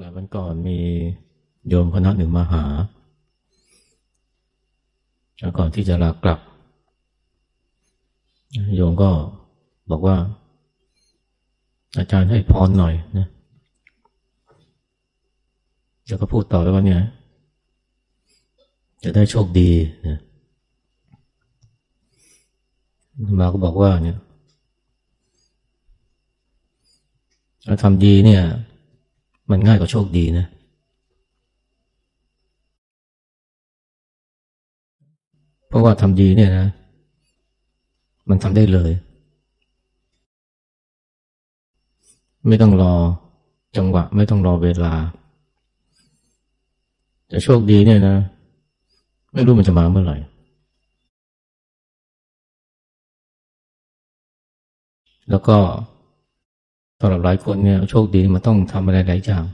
หลายวันก่อนมีโยมคณะหนึ่งมาหาแล้วก่อนที่จะลากลับ โยมก็บอกว่า อาจารย์ให้พรหน่อยนะแล้วก็พูดต่อไปว่าเนี่ย จะได้โชคดีนะมาก็บอกว่าเนี่ยเราทำดีเนี่ย มันง่ายกว่าโชคดีนะ เพราะว่าทำดีเนี่ยนะ มันทำได้เลย ไม่ต้องรอจังหวะ ไม่ต้องรอเวลา แต่โชคดีเนี่ยนะ ไม่รู้มันจะมาเมื่อไหร่แล้วก็ สำหรับหลายคนเนี่ยโชคดีมันต้องทำอะไรหลายอย่าง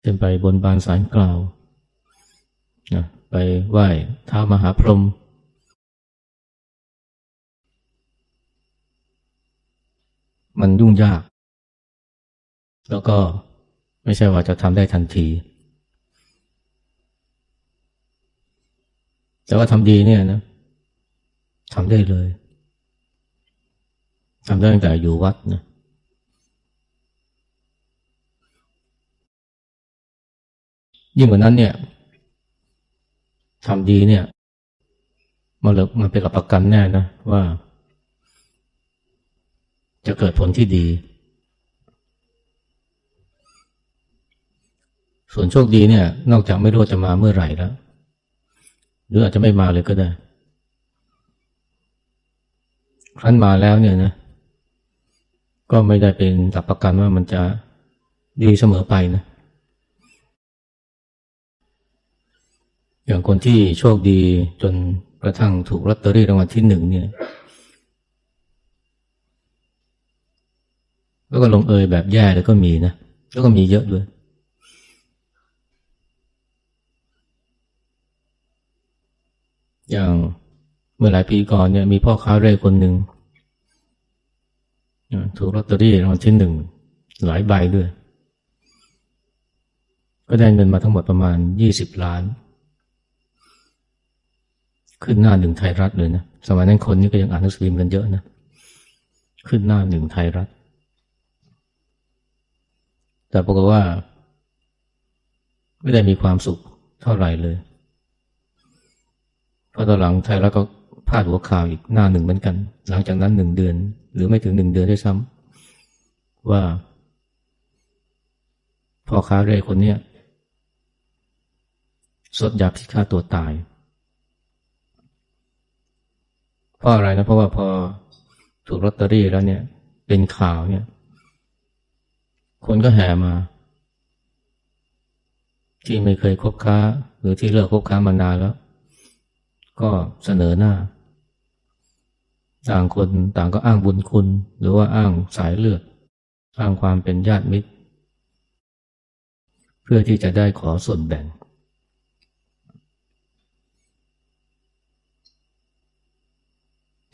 เช่นไปบนบานสารกล่าวนะไปไหว้ท้ามหาพรหมมันยุ่งยาก แล้วก็ไม่ใช่ว่าจะทำได้ทันที แต่ว่าทำดีเนี่ยนะทำได้เลย ทำได้ตั้งแต่อยู่วัดนะยิ่งกว่านั้นเนี่ยทำดีเนี่ยมันเลยมันเป็นหลักประกันแน่นะว่า จะเกิดผลที่ดี ส่วนโชคดีเนี่ย นอกจากไม่รู้จะมาเมื่อไหร่แล้ว หรืออาจจะไม่มาเลยก็ได้ครั้นมาแล้วเนี่ยนะ ก็ไม่ได้เป็นหลักประกันว่ามันจะดีเสมอไปนะ อย่างคนที่โชคดีจนกระทั่งถูกลอตเตอรี่รางวัลที่หนึ่งเนี่ย แล้วก็ลงเอยแบบแย่แล้วก็มีนะ แล้วก็มีเยอะด้วย อย่างเมื่อหลายปีก่อนเนี่ยมีพ่อค้าเร่คนหนึ่ง ถูกลอตเตอรี่รางวัลที่หนึ่งหลายใบด้วย ก็ได้เงินมาทั้งหมดประมาณยี่สิบล้าน ขึ้นหน้าหนึ่งไทยรัฐเลยนะ สมัยนั้นคนนี้ก็ยังอ่านหนังสือพิมพ์กันเยอะนะ ขึ้นหน้าหนึ่งไทยรัฐ แต่ปรากฏว่า ไม่ได้มีความสุขเท่าไหร่เลย เพราะตอนหลังไทยรัฐก็ พาดหัวข่าวอีกหน้าหนึ่งเหมือนกัน หลังจากนั้นหนึ่งเดือน หรือไม่ถึงหนึ่งเดือนด้วยซ้ำว่าพ่อค้าเร่คนเนี้ยสดยาพิฆาตตัวตายเพราะอะไรนะเพราะว่าพอถูกลอตเตอรี่แล้วเนี่ย เป็นข่าวเนี่ย คนก็แห่มา ที่ไม่เคยคบค้า หรือที่เลิกคบค้ามานานแล้ว ก็เสนอหน้า ต่างคนต่างก็อ้างบุญคุณ หรือว่าอ้างสายเลือด อ้างความเป็นญาติมิตร เพื่อที่จะได้ขอส่วนแบ่ง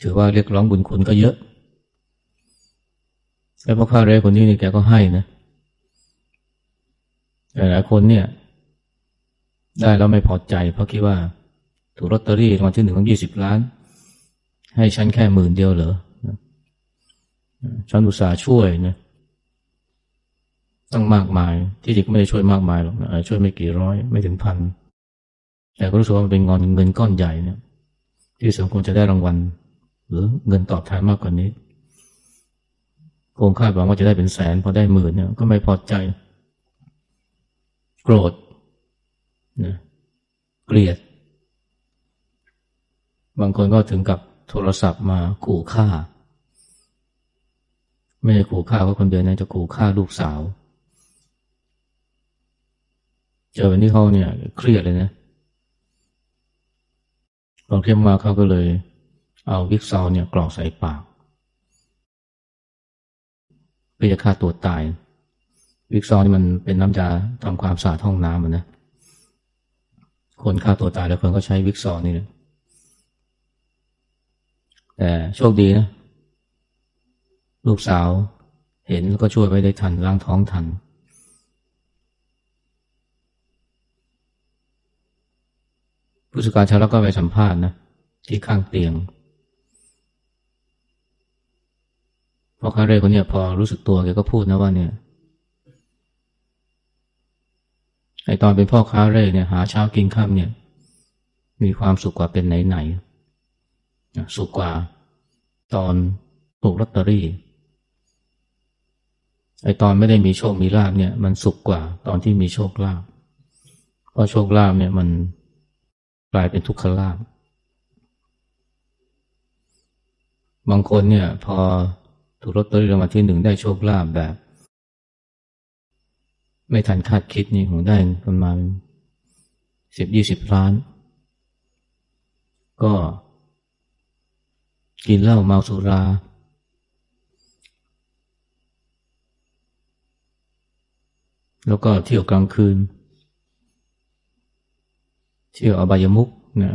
ถือว่าเรียกร้องบุญคุณก็เยอะ แล้วพ่อข้าเร่คนนี้นี่แกก็ให้นะแต่หลายคนเนี่ย ได้แล้วไม่พอใจเพราะคิดว่าถูกลอตเตอรี่รางวัลที่หนึ่งของยี่สิบล้าน ให้ฉันแค่หมื่นเดียวเหรอฉันอุตส่าห์ช่วยนะต้องมากมาย ที่จริงไม่ได้ช่วยมากมายหรอกนะช่วยไม่กี่ร้อย ไม่ถึงพัน แต่ก็รู้สึกว่ามันเป็นเงินเงินก้อนใหญ่เนี่ยที่สมควรจะได้รางวัล หรือเงินตอบแทนมากกว่านี้คงคาดหวังว่าจะได้เป็นแสนพอได้หมื่นเนี่ยก็ไม่พอใจ โกรธนะเกลียด บางคนก็ถึงกับ โทรศัพท์มาขู่ฆ่า ไม่ใช่ขู่ฆ่าก็คนเดียวนะจะขู่ฆ่าลูกสาว เจอวันนี้เขาเนี่ย เครียดเลยนะพอเครียดมาเขาก็เลย เอาวิกซอลเนี่ยกรอกใส่ปากเพื่อจะฆ่าตัวตาย วิกซอลนี่มันเป็นน้ำยาทำความสะอาดห้องน้ำมันนะคนฆ่าตัวตายแล้วคนก็ใช้วิกซอลนี่แหละ แต่โชคดีนะ ลูกสาวเห็นแล้วก็ช่วยไปได้ทันล้างท้องทัน ผู้สื่การชาลก็ไปสัมภาษณ์นะที่ข้างเตียงพอคาเร่คนเนี่ยพอรู้สึกตัวแกก็พูดนะว่าเนี่ยไอตอนเป็นพ่อค้าเร่เนี่ยหาเช้ากินค่ำเนี่ย มีความสุขกว่าเป็นไหนไหน สุขกว่าตอนถูกลอตเตอรี่ไอตอนไม่ได้มีโชคมีลาบเนี่ย มันสุขกว่าตอนที่มีโชคลาภเพราะโชคลาภเนี่ยมันกลายเป็นทุกขลาภบางคนเนี่ย พอถูกลอตเตอรี่รางวัลที่หนึ่งได้โชคลาภแบบ ไม่ทันคาดคิดนี่ผมได้ประมาณสิบยี่สิบล้าน ก็ กินเหล้าเมาสุรา แล้วก็เที่ยวกลางคืน เที่ยวอบายมุกนะ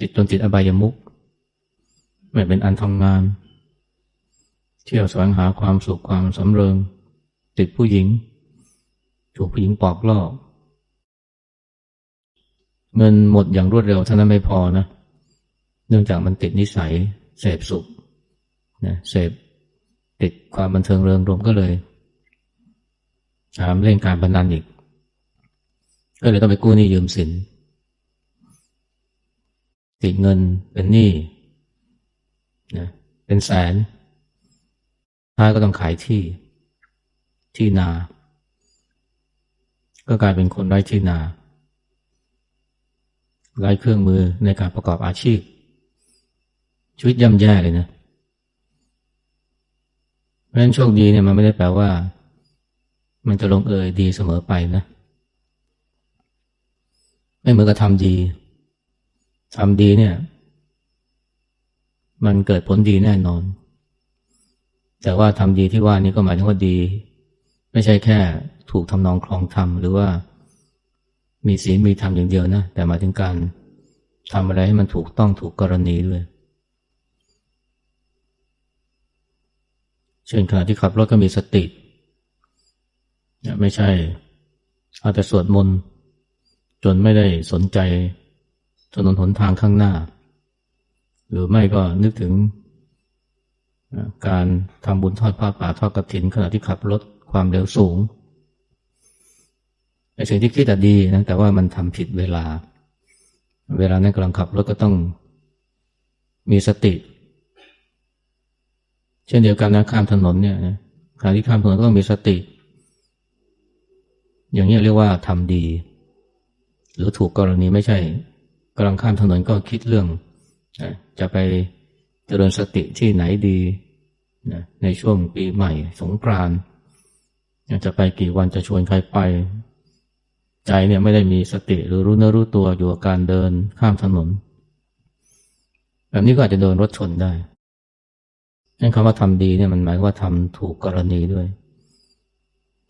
ติดจนติดอบายมุกไม่เป็นอันทำงาน เที่ยวแสวงหาความสุขความสำเริง ติดผู้หญิง ถูกผู้หญิงปอกลอกเงินหมดอย่างรวดเร็วเท่านั้นไม่พอนะ เนื่องจากมันติดนิสัย เสพสุขนะเสพติดความบันเทิงเริงรมก็เลยถามเล่นการพนันอีก ก็เลยต้องไปกู้หนี้ยืมสิน ติดเงินเป็นหนี้นะเป็นแสนท้ายก็ต้องขายที่ที่นา ก็กลายเป็นคนไร้ที่นาไร้เครื่องมือในการประกอบอาชีพ ชีวิตย่ำแย่เลยนะ เพราะฉะนั้นโชคดีเนี่ยมันไม่ได้แปลว่า มันจะลงเอยดีเสมอไปนะ ไม่เหมือนกับทำดีทำดีเนี่ย มันเกิดผลดีแน่นอน แต่ว่าทำดีที่ว่านี้ก็หมายถึงว่าดี ไม่ใช่แค่ถูกทำนองคลองธรรมหรือว่ามีศีลมีธรรมอย่างเดียวนะ แต่หมายถึงการทำอะไรให้มันถูกต้องถูกกรณีด้วย เช่นขณะที่ขับรถก็มีสติ ไม่ใช่เอาแต่สวดมนต์จนไม่ได้สนใจถนนหนทางข้างหน้า หรือไม่ก็นึกถึงการทำบุญทอดผ้าป่าทอดกระถิน ขณะที่ขับรถความเร็วสูงไอ้สิ่งที่คิดแต่ดีนะแต่ว่ามันทำผิดเวลา เวลานั้นกำลังขับรถก็ต้องมีสติ เช่นเดียวกันนะข้ามถนนเนี่ยขณะที่ข้ามถนนก็ต้องมีสติ อย่างนี้เรียกว่าทำดี หรือถูกกรณีไม่ใช่กำลังข้ามถนนก็คิดเรื่องจะไปเจริญสติที่ไหนดีในช่วงปีใหม่สงกรานต์จะไปกี่วันจะชวนใครไป ใจเนี่ยไม่ได้มีสติหรือรู้เนื้อรู้ตัวอยู่กับการเดินข้ามถนน แบบนี้ก็อาจจะโดนรถชนได้ นั่นคำว่าทำดีเนี่ยมันหมายว่าทำถูกกรณีด้วย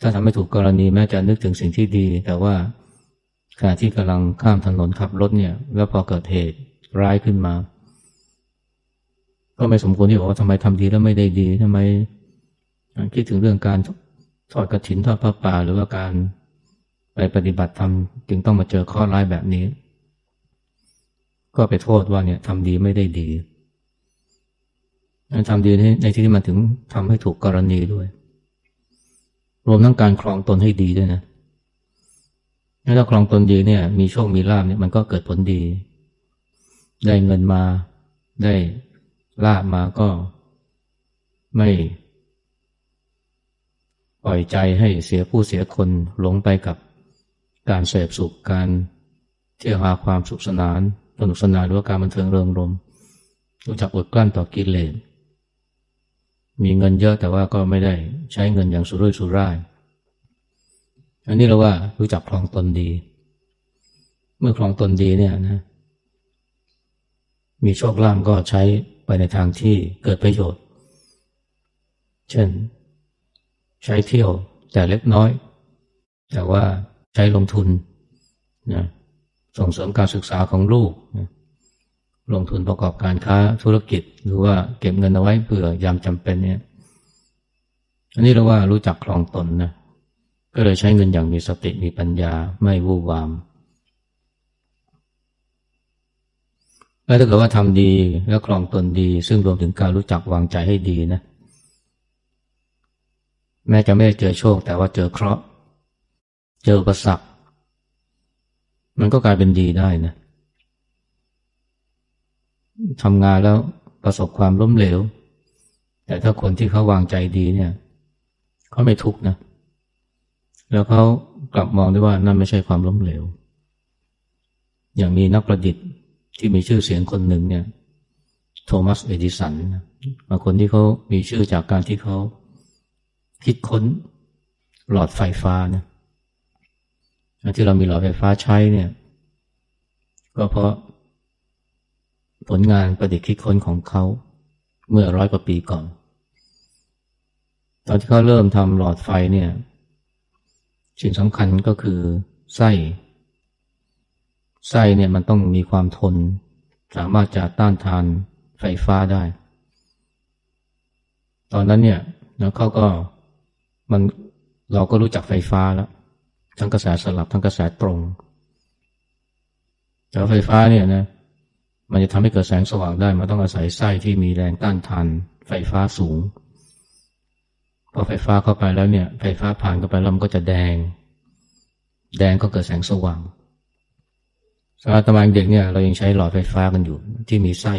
ถ้าทำไม่ถูกกรณีแม้จะนึกถึงสิ่งที่ดี แต่ว่าขณะที่กำลังข้ามถนนขับรถเนี่ย แล้วพอเกิดเหตุร้ายขึ้นมา ก็ไม่สมควรที่บอกว่าทำไมทำดีแล้วไม่ได้ดีทำไมคิดถึงเรื่องการทอดกระถินทอดพระป่า หรือว่าการไปปฏิบัติธรรมจึงต้องมาเจอข้อร้ายแบบนี้ ก็ไปโทษว่าเนี่ยทำดีไม่ได้ดี ทำดีในที่นี้มันถึงทำให้ถูกกรณีด้วย รวมทั้งการครองตนให้ดีด้วยนะถ้าครองตนดีเนี่ย มีโชคมีลาบเนี่ยมันก็เกิดผลดี ได้เงินมาได้ลาบมาก็ไม่ปล่อยใจให้เสียผู้เสียคนหลงไปกับการเสพสุขการเที่ยวหาความสุขสนานสนุกสนานหรือว่าการบันเทิงเริงรมรู้จักอดกลั้นต่อกิเลส มีเงินเยอะแต่ว่าก็ไม่ได้ใช้เงินอย่างสุรุ่ยสุร่าย อันนี้เราว่ารู้จักคลองตนดี เมื่อคลองตนดีเนี่ยนะ มีโชคลาภก็ใช้ไปในทางที่เกิดประโยชน์ เช่น ใช้เที่ยวแต่เล็กน้อย แต่ว่าใช้ลงทุนนะส่งเสริมการศึกษาของลูกนะ ลงทุนประกอบการค้าธุรกิจ หรือว่าเก็บเงินเอาไว้เผื่อยามจำเป็นเนี่ยอันนี้เราว่ารู้จักคลองตนนะก็เลยใช้เงินอย่างมีสติมีปัญญาไม่วู่วามแล้วถ้าเกิดว่าทำดีแล้วครองตนดี ซึ่งรวมถึงการรู้จักวางใจให้ดีนะ แม้จะไม่ได้เจอโชค แต่ว่าเจอเคราะห์ เจอประสักมันก็กลายเป็นดีได้นะ ทำงานแล้วประสบความล้มเหลว แต่ถ้าคนที่เขาวางใจดีเนี่ยเขาไม่ทุกข์นะ แล้วเขากลับมองได้ว่านั่นไม่ใช่ความล้มเหลว อย่างมีนักประดิษฐ์ที่มีชื่อเสียงคนหนึ่งเนี่ย โทมัส เอดิสันบางคนที่เขามีชื่อจากการที่เขาคิดค้นหลอดไฟฟ้าเนี่ยที่เรามีหลอดไฟฟ้าใช้เนี่ย ก็เพราะ ผลงานประดิษฐ์คิดค้นของเขา เมื่อร้อยกว่าปีก่อน ตอนที่เขาเริ่มทำหลอดไฟเนี่ยสิ่งสำคัญก็คือไส้ไส้เนี่ยมันต้องมีความทน สามารถจะต้านทานไฟฟ้าได้ ตอนนั้นเนี่ยแล้วเขาก็มันเราก็รู้จักไฟฟ้าแล้วทั้งกระแสสลับทั้งกระแสตรง แต่ไฟฟ้าเนี่ยนะ มันจะทำให้เกิดแสงสว่างได้มันต้องอาศัยไส้ที่มีแรงต้านทานไฟฟ้าสูงพอไฟฟ้าเข้าไปแล้วเนี่ย ไฟฟ้าผ่านเข้าไปแล้วมันก็จะแดง แดงก็เกิดแสงสว่างสมัยตะวันเด็กเนี่ยเรายังใช้หลอดไฟฟ้ากันอยู่ที่มีไส้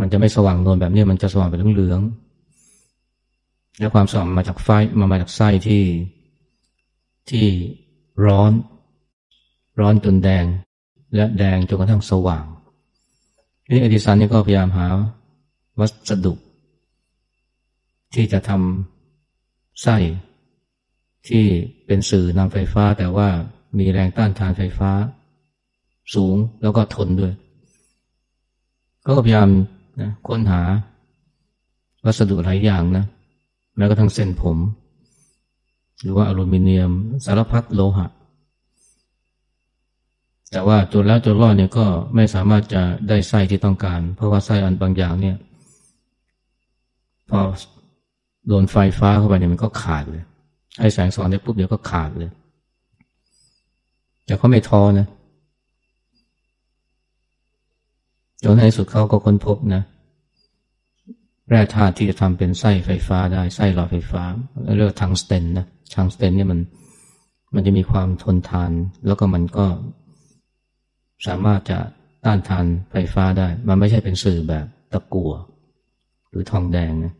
มันจะไม่สว่างนวลแบบนี้มันจะสว่างเป็นเหลืองๆแล้วความสว่างมาจากไฟมามาจากไส้ที่ที่ร้อน ร้อนจนแดง และแดงจนกระทั่งสว่างนี่อดิสันนี่ก็พยายามหาวัสดุ ที่จะทำไส้ที่เป็นสื่อนำไฟฟ้า แต่ว่ามีแรงต้านทานไฟฟ้า สูงแล้วก็ทนด้วย ก็พยายามนะค้นหาวัสดุหลายอย่างนะแม้กระทั่งเส้นผม หรือว่าอลูมิเนียมสารพัดโลหะ แต่ว่าจนแล้วจนรอดเนี่ยก็ไม่สามารถจะได้ไส้ที่ต้องการ เพราะว่าไส้อันบางอย่างเนี่ย พอโดนไฟฟ้าเข้าไปเนี่ยมันก็ขาดเลยให้แสงสว่างได้ปุ๊บเดี๋ยวก็ขาดเลย แต่เขาไม่ท้อนะจนในสุดเขาก็ค้นพบนะแร่ธาตุที่จะทำเป็นไส้ไฟฟ้าได้ไส้หลอดไฟฟ้าเรียกว่าทังสเตนนะทังสเตนเนี่ยมันมันจะมีความทนทาน แล้วก็มันก็ สามารถจะต้านทานไฟฟ้าได้ มันไม่ใช่เป็นสื่อแบบตะกั่วหรือทองแดงนะ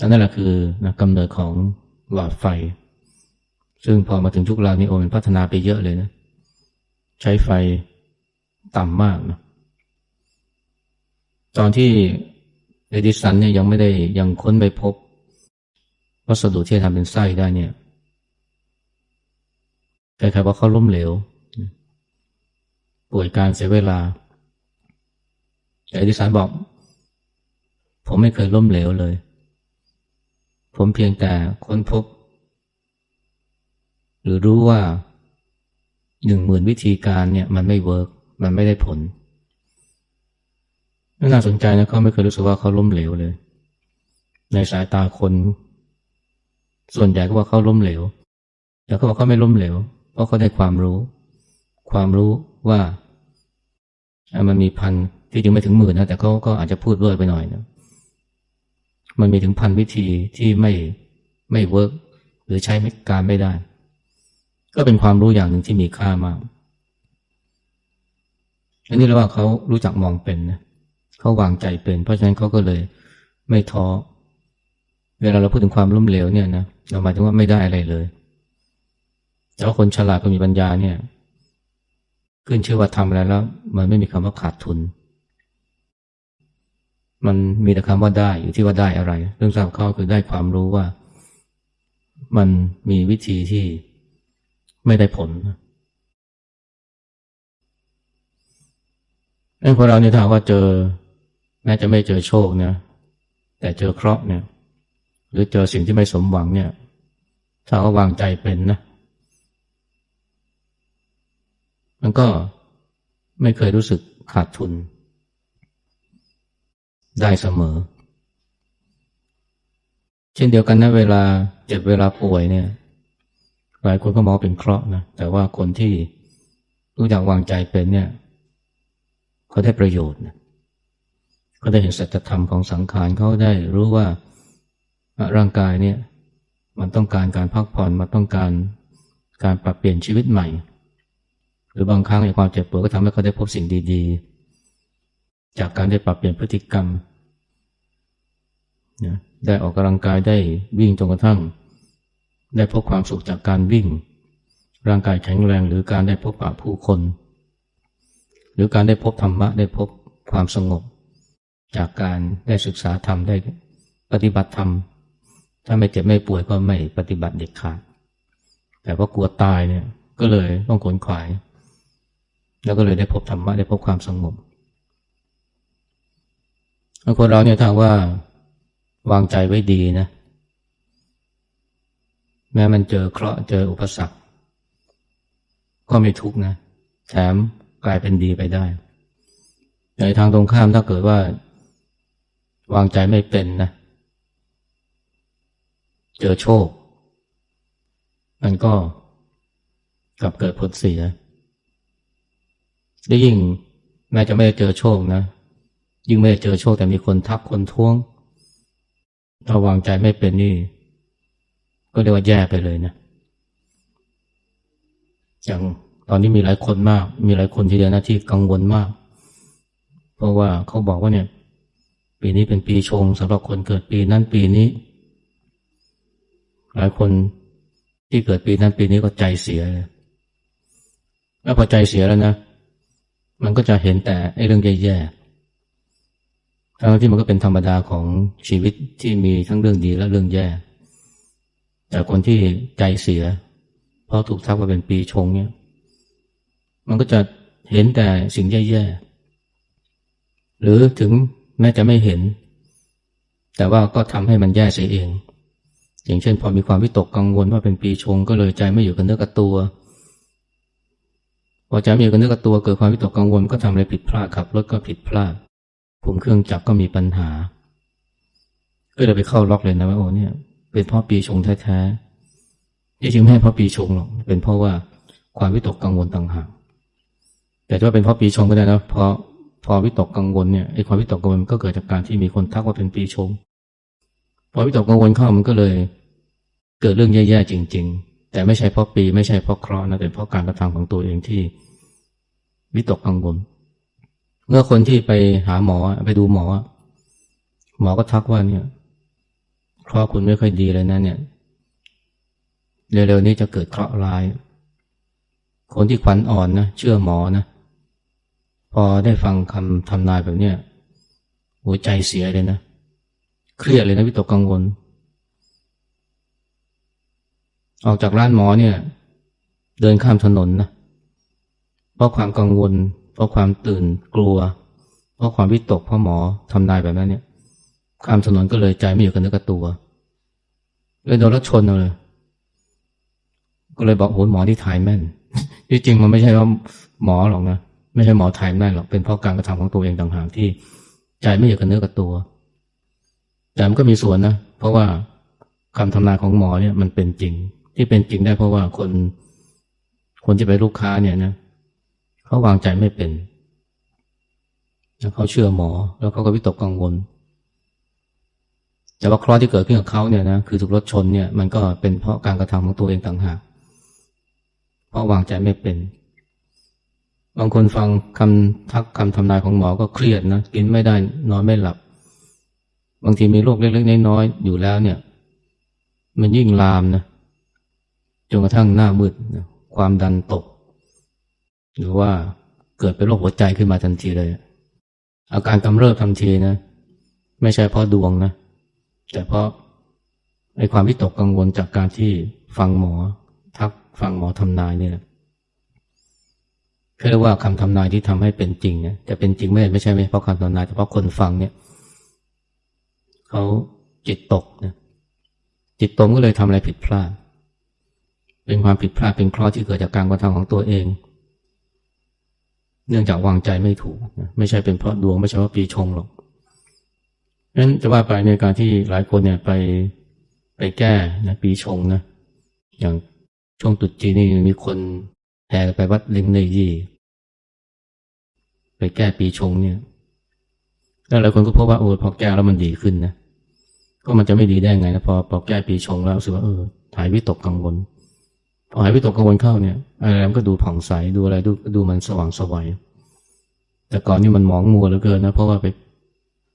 อันนั่นแหละคือนะกำเนิดของหลอดไฟ ซึ่งพอมาถึงยุคเรานี่โอมันพัฒนาไปเยอะเลยนะ ใช้ไฟต่ำมากนะตอนที่เอดิสันเนี่ยยังไม่ได้ยังค้นไปพบ วัสดุที่ทำเป็นไส้ได้เนี่ยใครๆว่าเขาล้มเหลว ป่วยการเสียเวลาแต่อดิสันบอก ผมไม่เคยล้มเหลวเลย ผมเพียงแต่ค้นพบ หรือรู้ว่าหนึ่งหมื่นวิธีการเนี่ยมันไม่เวิร์กมันไม่ได้ผลน่าสนใจนะเขาไม่เคยรู้สึกว่าเขาล้มเหลวเลย ในสายตาคน ส่วนใหญ่ก็ว่าเขาล้มเหลว แต่เขาบอกเขาไม่ล้มเหลว เพราะเขาได้ความรู้ ความรู้ว่า มันมีพันที่จริงไม่ถึงหมื่นนะแต่เขาก็อาจจะพูดเวอร์ไปหน่อยนะมันมีถึงพันวิธีที่ไม่ไม่เวิร์กหรือใช้การไม่ได้ ก็เป็นความรู้อย่างหนึ่งที่มีค่ามากอันนี้เราว่าเขารู้จักมองเป็นนะเขาวางใจเป็น เพราะฉะนั้นเขาก็เลยไม่ท้อเวลาเราพูดถึงความล้มเหลวเนี่ยนะเราหมายถึงว่าไม่ได้อะไรเลยแต่ว่าคนฉลาดก็มีปัญญาเนี่ย ขึ้นชื่อว่าทำอะไรแล้ว มันไม่มีคำว่าขาดทุน มันมีแต่คำว่าได้อยู่ที่ว่าได้อะไร เรื่องสำคัญเขาคือได้ความรู้ว่า มันมีวิธีที่ไม่ได้ผลเอ้คนเราเนี่ยถ้าว่าเจอแม้จะไม่เจอโชคนะแต่เจอเคราะห์เนี่ย หรือเจอสิ่งที่ไม่สมหวังเนี่ย ถ้าเขาวางใจเป็นนะ มันก็ไม่เคยรู้สึกขาดทุน ได้เสมอ เช่นเดียวกันนะเวลาเจ็บเวลาป่วยเนี่ย หลายคนก็มองเป็นเคราะห์นะแต่ว่าคนที่รู้จักวางใจเป็นเนี่ยเขาได้ประโยชน์นะเขาได้เห็นสัจธรรมของสังขารเขาได้รู้ว่าร่างกายเนี่ย มันต้องการการพักผ่อนมันต้องการการปรับเปลี่ยนชีวิตใหม่ หรือบางครั้งในความเจ็บปวดก็ทำให้เขาได้พบสิ่งดีๆ จากการได้ปรับเปลี่ยนพฤติกรรมนะได้ออกกำลังกายได้วิ่งจนกระทั่ง ได้พบความสุขจากการวิ่ง ร่างกายแข็งแรงหรือการได้พบปะผู้คน หรือการได้พบธรรมะได้พบความสงบ จากการได้ศึกษาธรรมได้ปฏิบัติธรรม ถ้าไม่เจ็บไม่ป่วยก็ไม่ปฏิบัติเด็ดขาดแต่ว่ากลัวตายเนี่ยก็เลยต้องขนขวาย แล้วก็เลยได้พบธรรมะได้พบความสงบบางคนเราเนี่ยถ้าว่าวางใจไว้ดีนะ แม้มันเจอเคราะห์เจออุปสรรค ก็ไม่ทุกนะ แถมกลายเป็นดีไปได้ในทางตรงข้ามถ้าเกิดว่า วางใจไม่เป็นนะ เจอโชค มันก็กลับเกิดผลเสีย ได้ยิ่งแม้จะไม่ได้เจอโชคนะ ยิ่งไม่ได้เจอโชคแต่มีคนทักคนท้วงถ้าวางใจไม่เป็นนี่ ก็เรียกว่าแย่ไปเลยนะ อย่างตอนนี้มีหลายคนมาก มีหลายคนทีเดียวนะที่กังวลมาก เพราะว่าเขาบอกว่าเนี่ย ปีนี้เป็นปีชงสำหรับคนเกิดปีนั้นปีนี้ หลายคนที่เกิดปีนั้นปีนี้ก็ใจเสียเลยแล้วพอใจเสียแล้วนะ มันก็จะเห็นแต่ไอ้เรื่องแย่ๆทั้งที่มันก็เป็นธรรมดาของชีวิตที่มีทั้งเรื่องดีและเรื่องแย่ แต่คนที่ใจเสีย เพราะถูกทักว่าเป็นปีชงเนี่ย มันก็จะเห็นแต่สิ่งแย่ๆ หรือถึงแม้จะไม่เห็น แต่ว่าก็ทำให้มันแย่เสียเอง อย่างเช่น พอมีความวิตกกังวลว่าเป็นปีชงก็เลยใจไม่อยู่กับเนื้อกับตัว พอใจไม่อยู่กับเนื้อกับตัวเกิดความวิตกกังวลก็ทำอะไรผิดพลาดขับรถก็ผิดพลาดผมเครื่องจักรก็มีปัญหา ก็เลยไปเข้าล็อกเลยนะว่าโอ้เนี่ย เป็นพราะปีชงแท้ๆที่จริงไม่ใช่พราะปีชงหรอกเป็นเพราะว่าความวิตกกังวลต่างหากแต่ถ้าเป็นพราะปีชงก็ได้นะเพราะพอวิตกกังวลเนี่ยไอ้ความวิตกกังวลก็เกิดจากการที่มีคนทักว่าเป็นปีชงพอวิตกกังวลเข้ามันก็เลย เกิดเรื่องแย่ๆจริง ๆ แต่ไม่ใช่เพราะปี ไม่ใช่เพราะเคราะห์นะแต่เพราะการกระทำของตัวเองที่วิตกกังวลเมื่อคนที่ไปหาหมอไปดูหมอ หมอก็ทักว่าเนี่ยเคราะห์คุณไม่ค่อยดีเลยนะเนี่ยเร็วๆนี้จะเกิดเคราะห์ร้าย คนที่ขวัญอ่อนนะเชื่อหมอนะ พอได้ฟังคำทำนายแบบเนี้ยหัวใจเสียเลยนะ เครียดเลยนะวิตกกังวล ออกจากร้านหมอเนี่ย เดินข้ามถนนนะเพราะความกังวล เพราะความตื่นกลัว เพราะความวิตกเพราะหมอทำนายแบบนั้นเนี่ยข้ามถนนก็เลยใจไม่อยู่กับเนื้อกับตัวเลยโดนรถชนเลย ก็เลยบอกโหหมอที่ถ่ายแม่นที่จริงมันไม่ใช่ว่าหมอหรอกนะไม่ใช่หมอไทยไม่นหรอกเป็นเพราะการกระทำของตัวเองต่างหากที่ใจไม่อยู่กับเนื้อกับตัวแต่มันก็มีส่วนนะเพราะว่าคำทำนายของหมอเนี่ยมันเป็นจริง ที่เป็นจริงได้เพราะว่าคน คนที่ไปลูกค้าเนี่ยนะเขาวางใจไม่เป็นเขาเชื่อหมอ แล้วเขาก็วิตกกังวล แต่ว่าเคราะห์ที่เกิดขึ้นกับเขาเนี่ยนะคือถูกรถชนเนี่ยมันก็เป็นเพราะการกระทำของตัวเองต่างหากเพราะวางใจไม่เป็น บางคนฟังคำทักคำทำนายของหมอก็เครียดนะกินไม่ได้นอนไม่หลับ บางทีมีโรคเล็กๆน้อยๆอยู่แล้วเนี่ย มันยิ่งลามนะ จนกระทั่งหน้ามืดความดันตก หรือว่าเกิดเป็นโรคหัวใจขึ้นมาทันทีเลย อาการกำเริบทันทีนะ ไม่ใช่เพราะดวงนะ แต่เพราะไอ้ความวิตกกังวลจากการที่ฟังหมอ ทักฟังหมอทำนายนี่แหละเรียกว่าคำทำนายที่ทำให้เป็นจริงเนี่ยจะเป็นจริงไม่ไม่ใช่ไม่เพราะคำทำนายแต่เพราะคนฟังเนี่ยเขาจิตตกนะจิตตกก็เลยทำอะไรผิดพลาด เป็นความผิดพลาดเป็นเคราะห์ที่เกิดจากการกระทำของตัวเอง เนื่องจากวางใจไม่ถูก ไม่ใช่เป็นเพราะดวงไม่ใช่ว่าปีชงหรอกนั้นจะว่าไปในการที่หลายคนเนี่ยไปไปแก้นะปีชงนะอย่างช่วงตุดจีนนี่มีคนแห่ไปวัดลิงเนยี่ ไปแก้ปีชงเนี่ยแล้วหลายคนก็พบว่าโอ้พอแก้แล้วมันดีขึ้นนะก็มันจะไม่ดีได้ไงนะพอพอแก้ปีชงแล้วรู้สึกว่าเออหายวิตกกังวล พอหายวิตกกังวลเข้าเนี่ยอะไรมันก็ดูผ่องใสดูอะไรดูดูมันสว่างสวัยแต่ก่อนนี่มันหมองมัวเหลือเกินนะเพราะว่าไป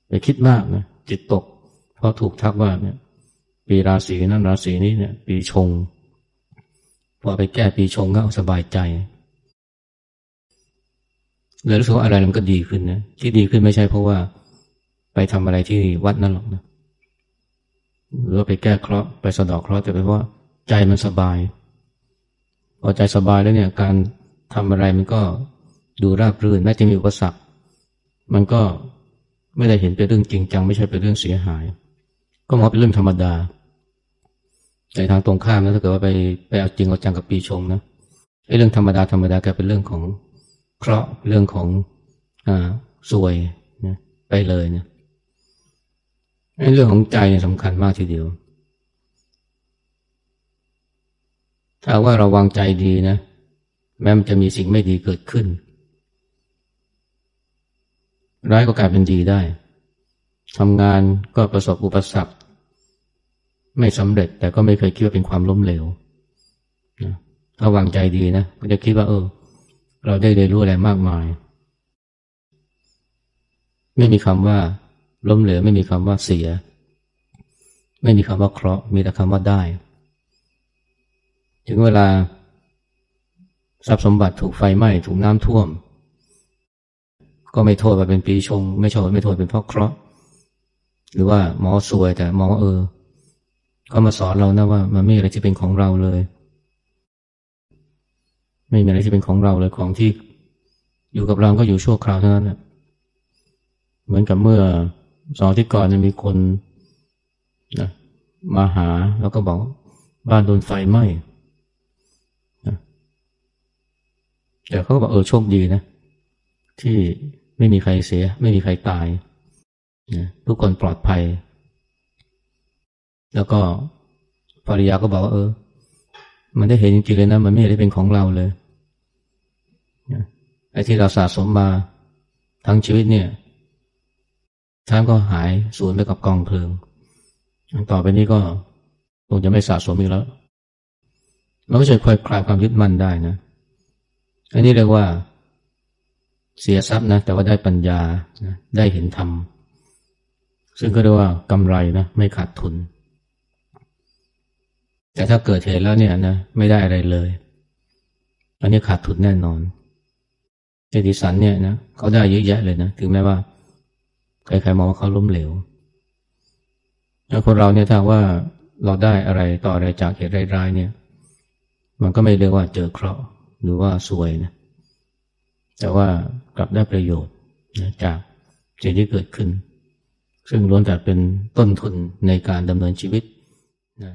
ไปคิดมากนะจิตตก เพราะถูกทักว่าเนี่ย ปีราศีนั้นราศีนี้เนี่ย ปีชงพอไปแก้ปีชงก็สบายใจเลยรู้สึกว่าอะไรมันก็ดีขึ้นนะที่ดีขึ้นไม่ใช่เพราะว่าไปทำอะไรที่วัดนั่นหรอกนะหรือว่าไปแก้เคราะห์ไปสะดอกเคราะห์แต่เป็นเพราะว่าใจมันสบาย อใจสบายแล้วเนี่ยการทำอะไรมันก็ดูราบรื่นแม้จะมีอุปสรรค มันก็ไม่ได้เห็นเป็นเรื่องจริงจัง ไม่ใช่เป็นเรื่องเสียหาย ก็มองเป็นเรื่องธรรมดาในทางตรงข้ามนะถ้าเกิดว่าไปไปเอาจริงเอาจังกับปีชงนะไอ้เรื่องธรรมดาธรรมดากลายเป็นเรื่องของเคราะห์เรื่องของอ่าสวยนะไปเลยเนะไอ้เรื่องของใจเนี่ยสำคัญมากทีเดียว ถ้าว่าเราวางใจดีนะ แม้มันจะมีสิ่งไม่ดีเกิดขึ้น ร้ายก็กลายเป็นดีได้ทำงานก็ประสบอุปสรรคไม่สำเร็จแต่ก็ไม่เคยคิดว่าเป็นความล้มเหลวนะถ้าวางใจดีนะก็จะคิดว่า เออ เราได้เรียนรู้อะไรมากมาย ไม่มีคำว่า ล้มเหลว ไม่มีคำว่าเสีย ไม่มีคำว่าเคราะห์มีแต่คำว่าได้ ถึงเวลาทรัพย์สมบัติถูกไฟไหม้ถูกน้ำท่วม ก็ไม่โทษว่าเป็นปีชง ไม่โทษไม่โทษเป็นเพราะเคราะห์หรือว่าหมอสวยแต่หมอเออเขามาสอนเรานะว่า มันไม่มีอะไรที่เป็นของเราเลย ไม่มีอะไรที่เป็นของเราเลยของที่อยู่กับเราก็อยู่ชั่วคราวเท่านั้นแหละเหมือนกับเมื่อสองที่ก่อนมีคนนะมาหาแล้วก็บอกบ้านโดนไฟไหม้นะ แต่เขาก็บอกเออโชคดีนะ ที่ไม่มีใครเสีย ไม่มีใครตายนะทุกคนปลอดภัย แล้วก็ภรรยาก็บอกว่า เออ มันได้เห็นจริงๆเลยนะ มันไม่ได้เป็นของเราเลยนะไอ้ที่เราสะสมมาทั้งชีวิตเนี่ยท้ายก็หายสูญไปกับกองเพลิง ต่อไปนี้ก็คงจะไม่สะสมอีกแล้ว เราก็จะค่อยคลายความยึดมั่นได้นะ อันนี้เรียกว่า เสียทรัพย์นะ แต่ว่าได้ปัญญานะได้เห็นธรรม ซึ่งก็เรียกว่ากำไรนะ ไม่ขาดทุน แต่ถ้าเกิดเหตุแล้วเนี่ยนะไม่ได้อะไรเลย อันนี้ขาดทุนแน่นอนเจดิสันเนี่ยนะเขาได้เยอะแยะเลยนะถึงแม้ว่าใครๆมองว่าเขาล้มเหลวแล้วคนเราเนี่ยถ้าว่าเราได้อะไรต่ออะไรจากเหตุร้ายๆเนี่ย มันก็ไม่เรียกว่าเจอเคราะห์ หรือว่าสวยนะแต่ว่ากลับได้ประโยชน์นะจากสิ่งที่เกิดขึ้น ซึ่งล้วนแต่เป็นต้นทุนในการดำเนินชีวิตนะ